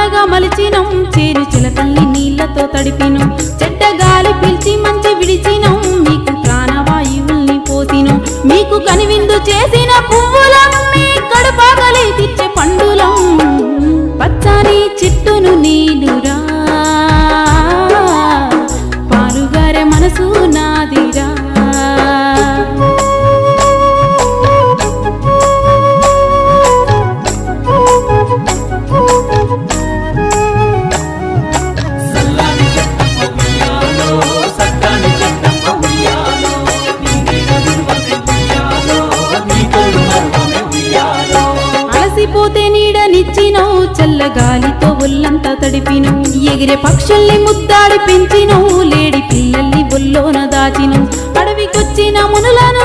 చల్లగా మలిచినం చేరు చిలకల్ని నీళ్ళతో తడిపినం. చెడ్డ గాలి పిలిచి మంచి విడిచినం మీకు ప్రాణవాయువుల్ని పోసినం. మీకు కనివిందు చేసిన పువ్వులం మీ కడుపాగలి తెచ్చే పండులం. పచ్చని చెట్టును నీలురా అలసిపోతే నీడనిచ్చినవు చల్లగాలితో ఒళ్ళంతా తడిపిను ఎగిరే పక్షుల్ని ముద్దాడి పెంచినవు లేడి పిల్లల్ని ఒల్లోన దాచిను అడవికొచ్చిన మునులను